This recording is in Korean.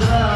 나가